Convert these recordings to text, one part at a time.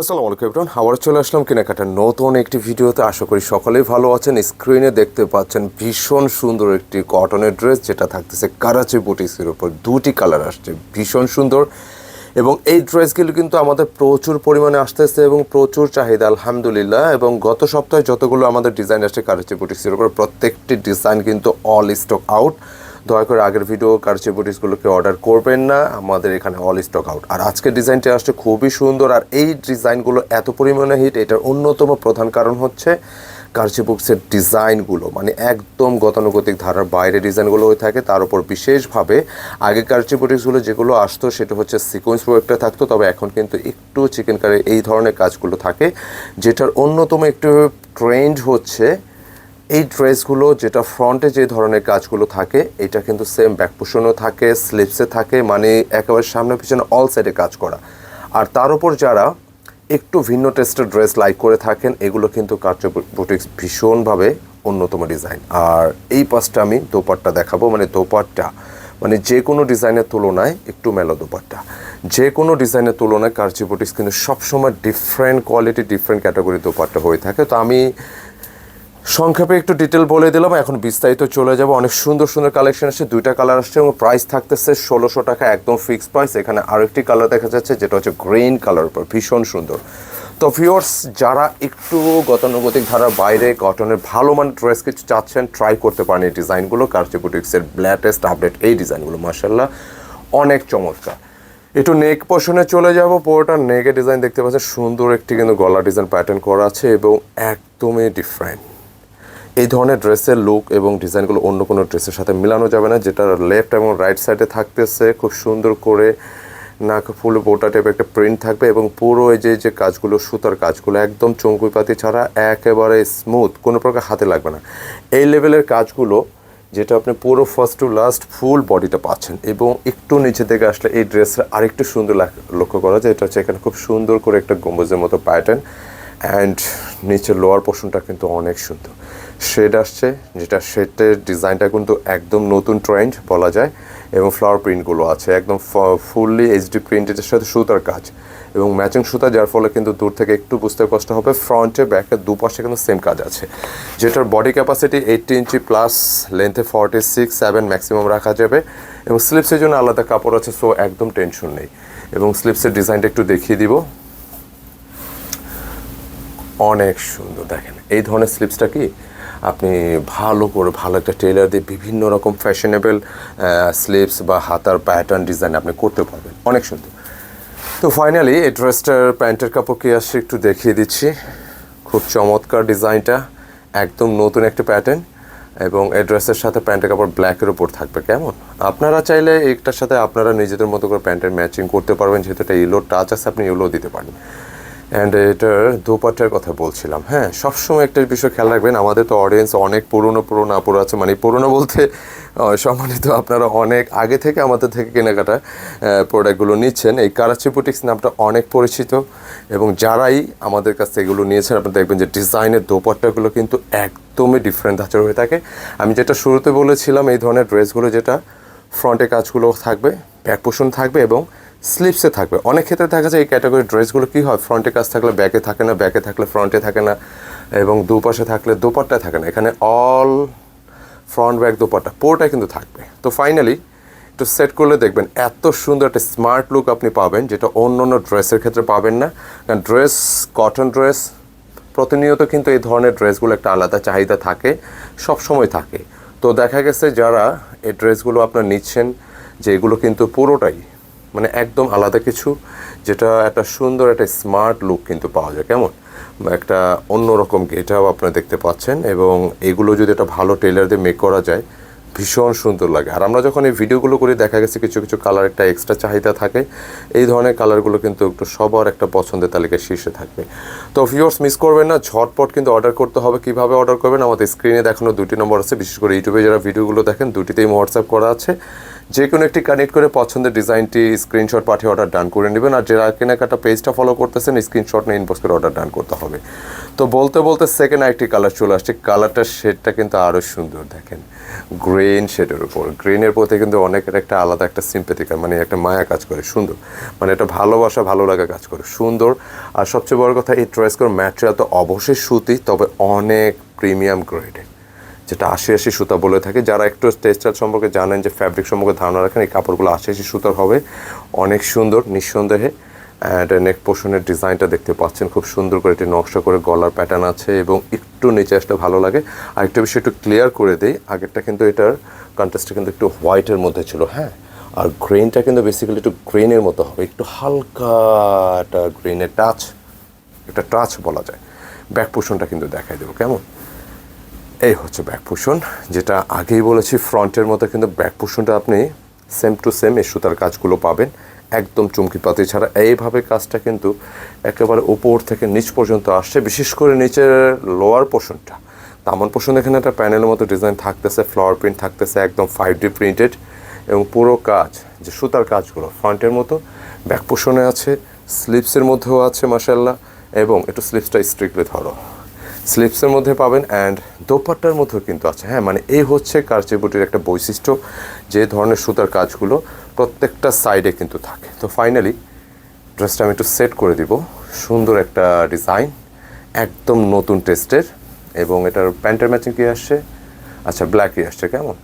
আসসালামু আলাইকুম এভরিওয়ান, আবার চলে আসলাম কেনাকাটার নতুন একটি ভিডিওতে। আশা করি সকলেই ভালো আছেন। স্ক্রিনে দেখতে পাচ্ছেন ভীষণ সুন্দর একটি কটনের ড্রেস, যেটা থাকতেছে কারাচি বুটিক্সের উপর। দুটি কালার আসছে, ভীষণ সুন্দর। এবং এই ড্রেসগুলো কিন্তু আমাদের প্রচুর পরিমাণে আসতেছে এবং প্রচুর চাহিদা, আলহামদুলিল্লাহ। এবং গত সপ্তাহে যতগুলো আমাদের ডিজাইন আসছে কারাচি বুটিক্সের উপর, প্রত্যেকটি ডিজাইন কিন্তু অল স্টক আউট দয়া করে আগের ভিডিও কারচে বুটিসগুলোকে অর্ডার করবেন না। আমাদের এখানে অল স্টক আউট আর আজকের ডিজাইনটি আসছে খুবই সুন্দর। আর এই ডিজাইনগুলো এত পরিমাণে হিট এটার অন্যতম প্রধান কারণ হচ্ছে কারচে বুকসের ডিজাইনগুলো মানে একদম গতানুগতিক ধারার বাইরে ডিজাইনগুলো হয়ে থাকে। তার উপর বিশেষভাবে আগে কারচে বুটিক্সগুলো যেগুলো আসতো, সেটা হচ্ছে সিকোয়েন্স ওয়েবটা থাকতো। তবে এখন কিন্তু একটু চিকেন কারে এই ধরনের কাজগুলো থাকে, যেটার অন্যতম একটু ট্রেন্ড হচ্ছে এই ড্রেসগুলো যেটা ফ্রন্টে যে ধরনের কাজগুলো থাকে, এটা কিন্তু সেম ব্যাক পোষণও থাকে স্লিপসে থাকে মানে একেবারে সামনে পিছনে অল সাইডে কাজ করা। আর তার উপর যারা একটু ভিন্ন টেস্টের ড্রেস লাইক করে থাকেন, এগুলো কিন্তু কার্য বুটিক্স ভীষণভাবে অন্যতম ডিজাইন আর এই পাশটা আমি দোপাট্টা দেখাবো মানে দোপাট্টা মানে যে কোনো ডিজাইনের তুলনায় একটু মেলো দোপাট্টা। যে কোনো ডিজাইনের তুলনায় কার্চি বুটিক্স কিন্তু সবসময় different quality different category dupatta হয়ে থাকে। তো আমি সংক্ষেপে একটু ডিটেল বলে দিলাম, এখন বিস্তারিত চলে যাব। অনেক সুন্দর সুন্দর কালেকশন আসছে, দুইটা কালার আসছে এবং প্রাইস থাকতেছে ষোলোশো টাকা, একদম ফিক্সড প্রাইস এখানে আরেকটি কালার দেখা যাচ্ছে, যেটা হচ্ছে গ্রিন কালার উপর, ভীষণ সুন্দর। তো ভিওর্স যারা একটু গতানুগতিক ধারার বাইরে কটনের ভালো মানের ড্রেস কিছু চাচ্ছেন ট্রাই করতে পারেন এই ডিজাইনগুলো কার্চিপুটিক্সের লেটেস্ট আপডেট এই ডিজাইনগুলো মার্শাল্লাহ অনেক চমৎকার। একটু নেক পোর্শনে চলে যাব, পুরোটা নেকের ডিজাইন দেখতে পাচ্ছেন, সুন্দর একটি কিন্তু গলা ডিজাইন প্যাটার্ন করা আছে এবং একদমই ডিফারেন্ট এই ধরনের ড্রেসের লুক এবং ডিজাইনগুলো অন্য কোনো ড্রেসের সাথে মেলানো যাবে না, যেটা লেফট এবং রাইট সাইডে থাকতেছে। খুব সুন্দর করে নাক ফুল বোটা টাইপের একটা প্রিন্ট থাকবে এবং পুরো এই যে যে কাজগুলো, সুতার কাজগুলো একদম চঙ্কুইপাতি ছাড়া একেবারে স্মুথ কোনো প্রকার হাতে লাগবে না। এই লেভেলের কাজগুলো, যেটা আপনি পুরো ফার্স্ট টু লাস্ট ফুল বডিটা পাচ্ছেন এবং একটু নিচে থেকে আসলে এই ড্রেসের আরেকটু সুন্দর লক্ষ্য করা যায়। এটা হচ্ছে এখানে খুব সুন্দর করে একটা গম্বুজের মতো প্যাটার্ন অ্যান্ড নিচের লোয়ার পোর্শনটা কিন্তু অনেক সুন্দর। শেড আসছে, যেটা শেডের ডিজাইনটা কিন্তু একদম নতুন ট্রেন্ড বলা যায়, এবং ফ্লাওয়ার প্রিন্টগুলো আছে, একদম ফুললি এইচডি প্রিন্টের সাথে সুতার কাজ, এবং ম্যাচিং সুতা, যার ফলে কিন্তু দূর থেকে একটু বুঝতে কষ্ট হবে ফ্রন্টে ব্যাকে দুপাশে কিন্তু সেম কাজ আছে। যেটার body capacity eighty inch plus লেন্থে forty six seven maximum রাখা যাবে, এবং স্লিপসের জন্য আলাদা কাপড় আছে সো একদম টেনশন নেই। এবং স্লিপসের ডিজাইনটা একটু দেখিয়ে দিব। অনেক সুন্দর, দেখেন। এই ধরনের স্লিপসটা কি আপনি ভালো করে ভালো একটা টেলার দিয়ে বিভিন্ন রকম ফ্যাশনেবল স্লিপস বা হাতার প্যাটার্ন ডিজাইন আপনি করতে পারবেন। অনেক সুন্দর। তো ফাইনালি এই ড্রেসটার প্যান্টের কাপড় কি আসছে একটু দেখিয়ে দিচ্ছি। খুব চমৎকার ডিজাইনটা, একদম নতুন একটা প্যাটার্ন এবং এই ড্রেসের সাথে প্যান্টের কাপড় ব্ল্যাকের উপর থাকবে, কেমন? আপনারা চাইলে এইটার সাথে আপনারা নিজেদের মতো করে প্যান্টের ম্যাচিং করতে পারবেন, যেহেতু এটা ইলো টাচ আছে, আপনি ইলো দিতে পারেন। অ্যান্ড এটার দোপাট্টার কথা বলছিলাম। হ্যাঁ সবসময় একটা বিষয় খেয়াল রাখবেন, আমাদের তো অডিয়েন্স অনেক পুরনো পুরনো আপুর আছে। মানে পুরনো বলতে সম্মানিত আপনারা অনেক আগে থেকে আমাদের থেকে কেনাকাটা প্রোডাক্টগুলো নিচ্ছেন। এই কারাচি বুটিক্স নামটা অনেক পরিচিত এবং যারাই আমাদের কাছ থেকে এগুলো নিয়েছেন, আপনারা দেখবেন যে ডিজাইনের দোপাট্টাগুলো কিন্তু একদমই ডিফারেন্ট ধাঁচের হয়ে থাকে। আমি যেটা শুরুতে বলেছিলাম, এই ধরনের ড্রেসগুলো যেটা ফ্রন্টে কাজগুলো থাকবে ব্যাক পোষণ থাকবে এবং স্লিপসে থাকবে। অনেক ক্ষেত্রে দেখা যায় এই ক্যাটাগরির ড্রেসগুলো কী হয়? ফ্রন্টে কাজ থাকলে ব্যাকে থাকে না ব্যাকে থাকলে ফ্রন্টে থাকে না এবং দুপাশে থাকলে দোপাট্টায় থাকে না। এখানে অল ফ্রন্ট ব্যাক দোপাট্টা পুরোটাই কিন্তু থাকবে। তো ফাইনালি একটু সেট করলে দেখবেন এত সুন্দর একটা স্মার্ট লুক আপনি পাবেন, যেটা অন্য অন্য ড্রেসের ক্ষেত্রে পাবেন না। কারণ ড্রেস কটন ড্রেস প্রতিনিয়ত কিন্তু এই ধরনের ড্রেসগুলো একটা আলাদা চাহিদা থাকে সব সময় থাকে। তো দেখা গেছে যারা এই ড্রেসগুলো আপনার নিচ্ছেন, যে এগুলো কিন্তু পুরোটাই মানে একদম আলাদা কিছু, যেটা একটা সুন্দর, একটা স্মার্ট লুক কিন্তু পাওয়া যায়। কেমন? একটা অন্যরকম গেটাও আপনারা দেখতে পাচ্ছেন এবং এগুলো যদি একটা ভালো টেলার দিয়ে মেক করা যায়, ভীষণ সুন্দর লাগে। আর আমরা যখন এই ভিডিওগুলো করি, দেখা গেছে কিছু কিছু কালার একটা এক্সট্রা চাহিদা থাকে। এই ধরনের কালারগুলো কিন্তু একটু সবার একটা পছন্দের তালিকায় শীর্ষে থাকবে। তো ভিউয়ার্স মিস করবেন না, ঝটপট কিন্তু অর্ডার করতে হবে। কীভাবে অর্ডার করবেন? আমাদের স্ক্রিনে দেখানো দুটি নম্বর আছে। বিশেষ করে ইউটিউবে যারা ভিডিওগুলো দেখেন, দুটিতেই হোয়াটসঅ্যাপ করা আছে। যে কোনো একটি কানেক্ট করে পছন্দের ডিজাইনটি স্ক্রিনশট পাঠিয়ে অর্ডার ডান করে নেবেন। আর যারা কেনাকাটা পেজটা ফলো করতেছেন স্ক্রিনশট নিয়ে ইনবক্স করে অর্ডার ডান করতে হবে। তো বলতে বলতে সেকেন্ড আরেকটি কালার চলে আসছে। কালারটার শেডটা কিন্তু আরও সুন্দর, দেখেন। গ্রিন শেডের উপর। গ্রিনের প্রতি কিন্তু অনেকের একটা আলাদা একটা সিম্পেথিকা মানে একটা মায়া কাজ করে, সুন্দর। মানে একটা ভালোবাসা, ভালো লাগা কাজ করে, সুন্দর। আর সবচেয়ে বড় কথা, এই ড্রেসগুলোর ম্যাটেরিয়াল তো অবশ্যই সুতি, তবে অনেক প্রিমিয়াম গ্রেডের যেটা আশি আশি সুতা বলে থাকে। যারা একটু টেক্সটাইল সম্পর্কে জানেন যে ফ্যাব্রিক সম্পর্কে ধারণা রাখেন, এই কাপড়গুলো আশি আশি সুতার হবে। অনেক সুন্দর, নিঃসন্দেহে। অ্যান্ড নেক পোর্শনের ডিজাইনটা দেখতে পাচ্ছেন। খুব সুন্দর করে এটি নকশা করে গলার প্যাটার্ন আছে এবং একটু নিচে আসলে ভালো লাগে। আর একটা বিষয় একটু ক্লিয়ার করে দিই। আগেরটা কিন্তু এটার কন্টেস্টটা কিন্তু একটু হোয়াইটের মধ্যে ছিল হ্যাঁ? আর গ্রিনটা কিন্তু বেসিক্যালি একটু গ্রিনের মতো হবে। একটু হালকা একটা গ্রিনের টাচ একটা টাচ বলা যায়। ব্যাক পোর্শনটা কিন্তু দেখাই দেবো। কেমন? এই হচ্ছে ব্যাক পোষণ যেটা আগেই বলেছি ফ্রন্টের মতো, কিন্তু ব্যাক পোষণটা আপনি সেম টু সেম এই সুতার কাজগুলো পাবেন। একদম চুমকি পাতি ছাড়া। এইভাবে কাজটা কিন্তু একেবারে উপর থেকে নিচ পর্যন্ত আসছে, বিশেষ করে নিচের লোয়ার পোর্শনটা দামন পোষণ এখানে একটা প্যানেলের মতো ডিজাইন থাকতেছে ফ্লাওয়ার প্রিন্ট থাকতেছে, একদম ফাইভ ডি প্রিন্টেড এবং পুরো কাজ, যে সুতার কাজগুলো ফ্রন্টের মতো ব্যাক পোষণে আছে স্লিপসের মধ্যেও আছে মাসাল্লাহ এবং একটু স্লিপসটা স্ট্রিক্টলি ধরো। স্লিপসের মধ্যে পাবেন অ্যান্ড দোপাট্টার মধ্যেও কিন্তু আছে। হ্যাঁ মানে এই হচ্ছে কারচেপুটির একটা বৈশিষ্ট্য, যে ধরনের সুতার কাজগুলো প্রত্যেকটা সাইডে কিন্তু থাকে। তো ফাইনালি ড্রেসটা আমি একটু সেট করে দিব। সুন্দর একটা ডিজাইন একদম নতুন টেস্টের এবং এটার প্যান্টের ম্যাচিং কী আসছে? আচ্ছা ব্ল্যাকই আসছে, কেমন?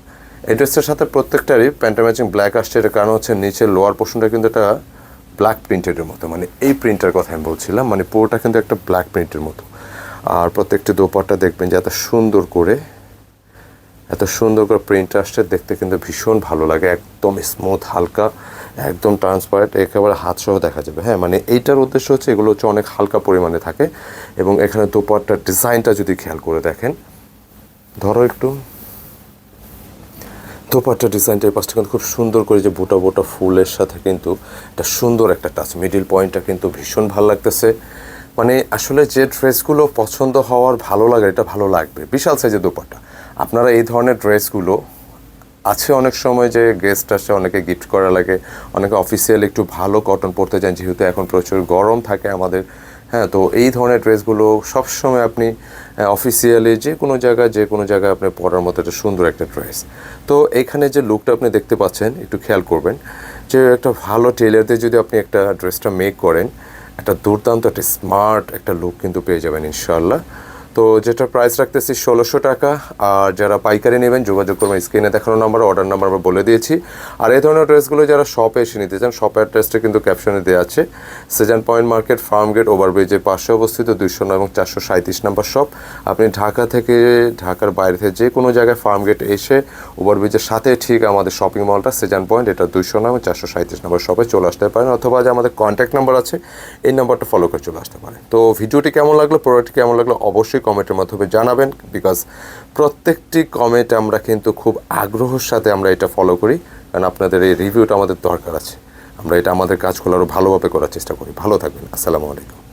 এই ড্রেসটার সাথে প্রত্যেকটারই প্যান্টের ম্যাচিং ব্ল্যাক আসছে। এটার কারণ হচ্ছে নিচের লোয়ার পোর্শনটা কিন্তু একটা ব্ল্যাক প্রিন্টেডের মতো। মানে এই প্রিন্টের কথা আমি বলছিলাম মানে পুরোটা কিন্তু একটা ব্ল্যাক প্রিন্টের মতো। আর প্রত্যেকটি দোপাট্টা দেখবেন যে এত সুন্দর করে, এত সুন্দর করে প্রিন্ট আসছে, দেখতে কিন্তু ভীষণ ভালো লাগে, একদম স্মুথ হালকা, একদম ট্রান্সপারেন্ট একেবারে হাত সহ দেখা যাবে। হ্যাঁ মানে এইটার উদ্দেশ্য হচ্ছে এগুলো হচ্ছে অনেক হালকা পরিমাণে থাকে এবং এখানে দোপাট্টার ডিজাইনটা যদি খেয়াল করে দেখেন, ধরো একটু। দোপাট্টা ডিজাইনটা এই পাশটা কিন্তু খুব সুন্দর করে যে বোটা বোটা ফুলের সাথে কিন্তু একটা সুন্দর একটা টাচ মিডিল পয়েন্টটা কিন্তু ভীষণ ভালো লাগতেছে। মানে আসলে যে ড্রেসগুলো পছন্দ হওয়ার ভালো লাগে, এটা ভালো লাগবে। বিশাল সাইজের দোপাট্টা। আপনারা এই ধরনের ড্রেসগুলো, আছে অনেক সময় যে গেস্ট আসে, অনেকে গিফট করা লাগে, অনেকে অফিসিয়াল একটু ভালো কটন পরতে চান যেহেতু এখন প্রচুর গরম থাকে আমাদের। হ্যাঁ তো এই ধরনের ড্রেসগুলো সবসময় আপনি অফিসিয়ালি যে কোনো জায়গায়, যে কোনো জায়গায় আপনি পরার মতো একটা সুন্দর একটা ড্রেস তো এখানে যে লুকটা আপনি দেখতে পাচ্ছেন, একটু খেয়াল করবেন যে একটা ভালো টেলারদের যদি আপনি একটা ড্রেসটা মেক করেন একটা দুর্দান্ত একটা স্মার্ট একটা লুক কিন্তু পেয়ে যাবেন ইনশাল্লাহ তো যেটা প্রাইস রাখতেছি ষোলোশো টাকা, আর যারা পাইকারি নেবেন যোগাযোগ করবেন স্ক্রিনে দেখানো নাম্বার অর্ডার নাম্বার আমরা বলে দিয়েছি। আর এই ধরনের ড্রেসগুলো যারা শপে এসে নিতে চান শপের অ্যাড্রেসটা কিন্তু ক্যাপশনে দেওয়া আছে। Sejan point market farm gate ওভারব্রিজের পাশে অবস্থিত দুইশো নয় এবং চারশো সাঁত্রিশ নাম্বার শপ আপনি ঢাকা থেকে, ঢাকার বাইরে থেকে যে কোনো জায়গায় ফার্ম গেট এসে ওভারব্রিজের সাথে ঠিক আমাদের শপিং মলটা সেজান পয়েন্ট এটা দুইশো নয় এবং চারশো সাঁত্রিশ নাম্বার শপে চলে আসতে পারেন, অথবা যে আমাদের কন্ট্যাক্ট নাম্বার আছে, এই নাম্বারটা ফলো করে চলে আসতে পারেন। তো ভিডিওটি কেমন লাগল প্রোডাক্টটি কেমন লাগল, অবশ্যই কমেন্টের মাধ্যমে জানাবেন বিকজ প্রত্যেকটি কমেন্ট আমরা কিন্তু খুব আগ্রহের সাথে আমরা এটা ফলো করি, কারণ আপনাদের এই রিভিউটা আমাদের দরকার আছে। আমরা এটা আমাদের কাজগুলো আরও ভালোভাবে করার চেষ্টা করি। ভালো থাকবেন। আসসালামু আলাইকুম।